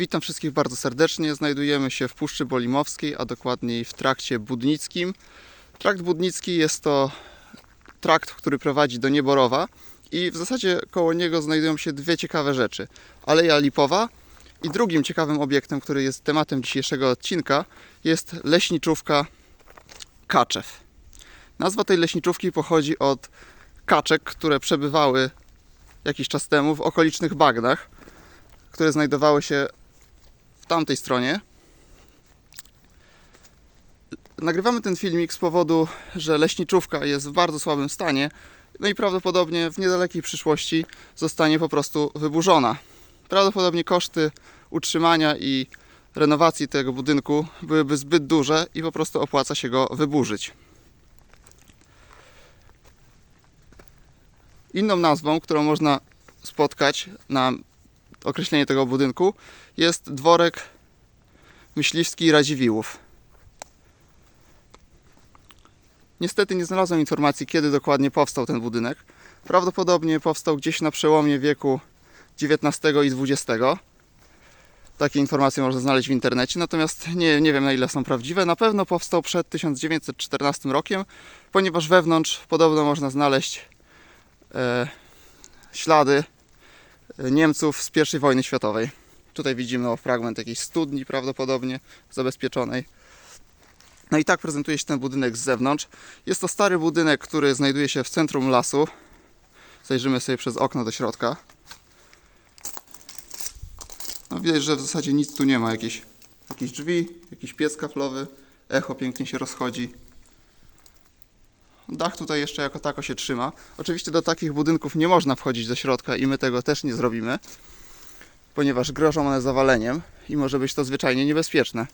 Witam wszystkich bardzo serdecznie. Znajdujemy się w Puszczy Bolimowskiej, a dokładniej w trakcie budnickim. Trakt budnicki jest to trakt, który prowadzi do Nieborowa i w zasadzie koło niego znajdują się dwie ciekawe rzeczy. Aleja Lipowa i drugim ciekawym obiektem, który jest tematem dzisiejszego odcinka jest leśniczówka Kaczew. Nazwa tej leśniczówki pochodzi od kaczek, które przebywały jakiś czas temu w okolicznych bagnach, które znajdowały się tamtej stronie. Nagrywamy ten filmik z powodu, że leśniczówka jest w bardzo słabym stanie, no i prawdopodobnie w niedalekiej przyszłości zostanie po prostu wyburzona. Prawdopodobnie koszty utrzymania i renowacji tego budynku byłyby zbyt duże i po prostu opłaca się go wyburzyć. Inną nazwą, którą można spotkać na określenie tego budynku jest dworek myśliwski Radziwiłłów. Niestety nie znalazłem informacji, kiedy dokładnie powstał ten budynek. Prawdopodobnie powstał gdzieś na przełomie wieku XIX i XX. Takie informacje można znaleźć w internecie, natomiast nie, nie wiem na ile są prawdziwe. Na pewno powstał przed 1914 rokiem, ponieważ wewnątrz podobno można znaleźć e, ślady Niemców z I wojny światowej. Tutaj widzimy o, fragment jakiejś studni prawdopodobnie zabezpieczonej. No i tak prezentuje się ten budynek z zewnątrz. Jest to stary budynek, który znajduje się w centrum lasu. Zajrzymy sobie przez okno do środka. No widać, że w zasadzie nic tu nie ma. Jakieś, jakieś drzwi, jakiś piec kaflowy. Echo pięknie się rozchodzi. Dach tutaj jeszcze jako tako się trzyma. Oczywiście do takich budynków nie można wchodzić do środka i my tego też nie zrobimy, ponieważ grożą one zawaleniem i może być to zwyczajnie niebezpieczne.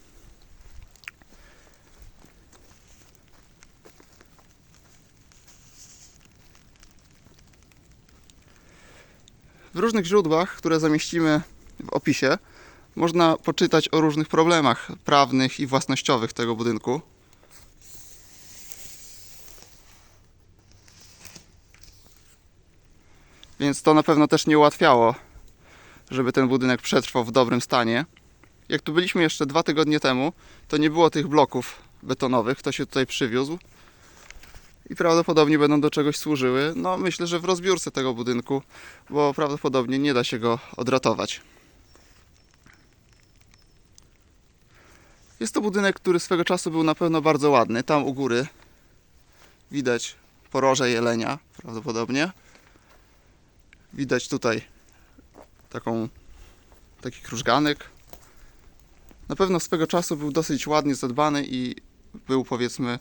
W różnych źródłach, które zamieścimy w opisie, można poczytać o różnych problemach prawnych i własnościowych tego budynku. Więc to na pewno też nie ułatwiało, żeby ten budynek przetrwał w dobrym stanie. Jak tu byliśmy jeszcze dwa tygodnie temu, to nie było tych bloków betonowych, kto się tutaj przywiózł i prawdopodobnie będą do czegoś służyły. No myślę, że w rozbiórce tego budynku, bo prawdopodobnie nie da się go odratować. Jest to budynek, który swego czasu był na pewno bardzo ładny. Tam u góry widać poroże jelenia prawdopodobnie. Widać tutaj taką, taki krużganek. Na pewno swego czasu był dosyć ładnie zadbany i był powiedzmy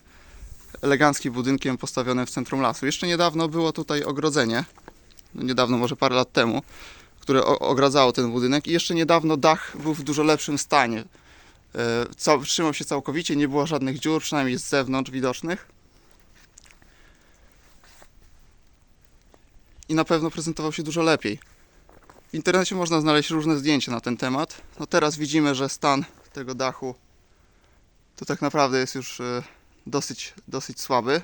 eleganckim budynkiem postawionym w centrum lasu. Jeszcze niedawno było tutaj ogrodzenie, no niedawno, może parę lat temu, które ogradzało ten budynek i jeszcze niedawno dach był w dużo lepszym stanie. E, trzymał się całkowicie, nie było żadnych dziur, przynajmniej z zewnątrz widocznych. I na pewno prezentował się dużo lepiej. W internecie można znaleźć różne zdjęcia na ten temat. No teraz widzimy, że stan tego dachu to tak naprawdę jest już e, dosyć, dosyć słaby.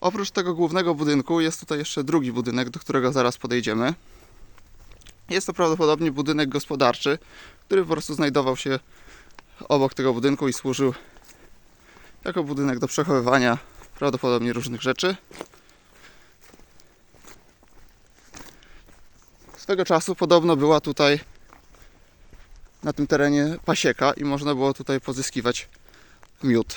Oprócz tego głównego budynku jest tutaj jeszcze drugi budynek, do którego zaraz podejdziemy. Jest to prawdopodobnie budynek gospodarczy, który po prostu znajdował się obok tego budynku i służył jako budynek do przechowywania prawdopodobnie różnych rzeczy. Swego czasu podobno była tutaj na tym terenie pasieka i można było tutaj pozyskiwać miód.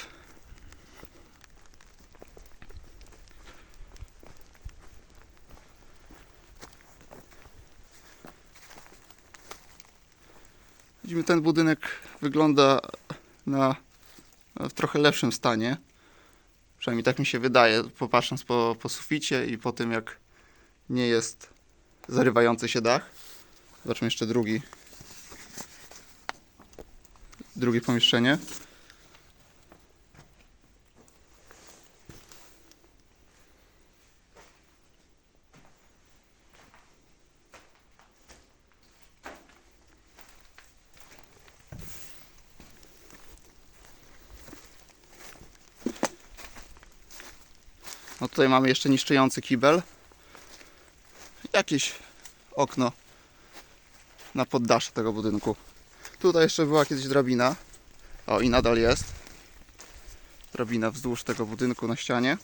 Widzimy, ten budynek wygląda na w trochę lepszym stanie. Przynajmniej tak mi się wydaje, popatrząc po, po suficie i po tym, jak nie jest zarywający się dach. Zobaczmy jeszcze drugi. Drugie pomieszczenie. No tutaj mamy jeszcze niszczyjący kibel jakieś okno na poddasze tego budynku. Tutaj jeszcze była kiedyś drabina. O, i nadal jest. Drabina wzdłuż tego budynku na ścianie.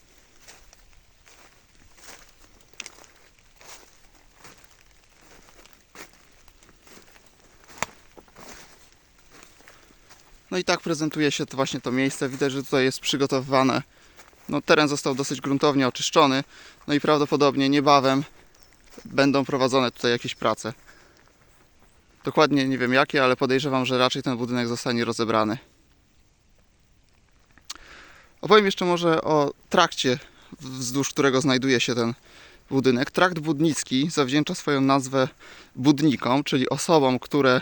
No i tak prezentuje się to właśnie to miejsce. Widać, że tutaj jest przygotowywane. No, teren został dosyć gruntownie oczyszczony. No i prawdopodobnie niebawem będą prowadzone tutaj jakieś prace. Dokładnie nie wiem jakie, ale podejrzewam, że raczej ten budynek zostanie rozebrany. Opowiem jeszcze może o trakcie, wzdłuż którego znajduje się ten budynek. Trakt Budnicki zawdzięcza swoją nazwę budnikom, czyli osobom, które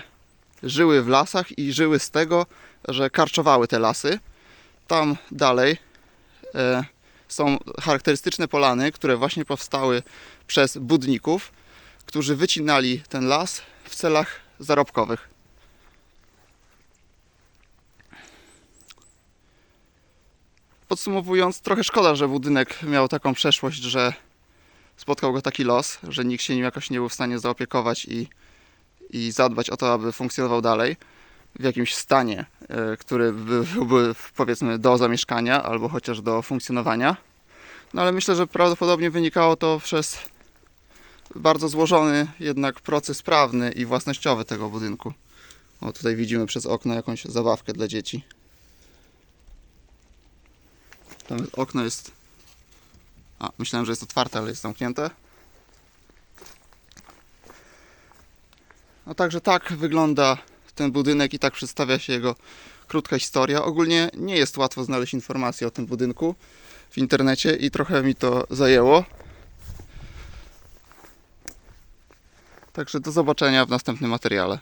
żyły w lasach i żyły z tego, że karczowały te lasy. Tam dalej e, są charakterystyczne polany, które właśnie powstały przez budników, którzy wycinali ten las w celach zarobkowych. Podsumowując, trochę szkoda, że budynek miał taką przeszłość, że spotkał go taki los, że nikt się nim jakoś nie był w stanie zaopiekować i, i zadbać o to, aby funkcjonował dalej w jakimś stanie, e, który by- byłby powiedzmy do zamieszkania albo chociaż do funkcjonowania. No ale myślę, że prawdopodobnie wynikało to przez bardzo złożony jednak proces prawny i własnościowy tego budynku. O, tutaj widzimy przez okno jakąś zabawkę dla dzieci. Tam okno jest. A, myślałem, że jest otwarte, ale jest zamknięte. No także tak wygląda ten budynek i tak przedstawia się jego krótka historia. Ogólnie nie jest łatwo znaleźć informacje o tym budynku w internecie i trochę mi to zajęło. Także do zobaczenia w następnym materiale.